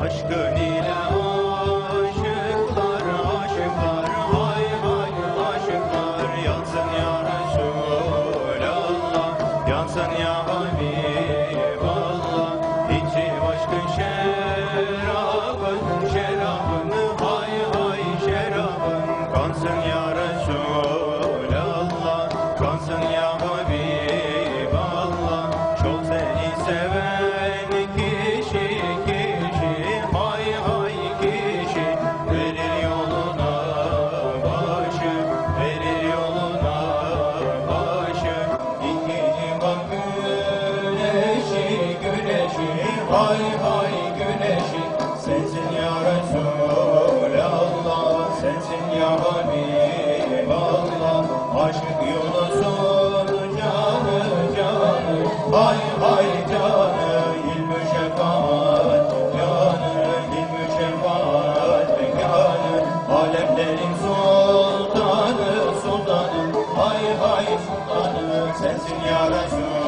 Aşkın ile aşıklar, aşıklar, hay hay aşıklar Yansın ya Resulallah, yansın ya Habiballah İçi aşkın şerabın, şerabın Hay hay şerabın, kansın ya Resulallah Kansın ya Habiballah Hay hay güneşi Sensin ya Resulallah Sensin ya Habiballah Aşık canı canı. Hay hay canı ilmi şefaat canı. İlmi şefaat canı. Alemlerin sultanı sultanı. Hay hay sultanı sensin ya Resul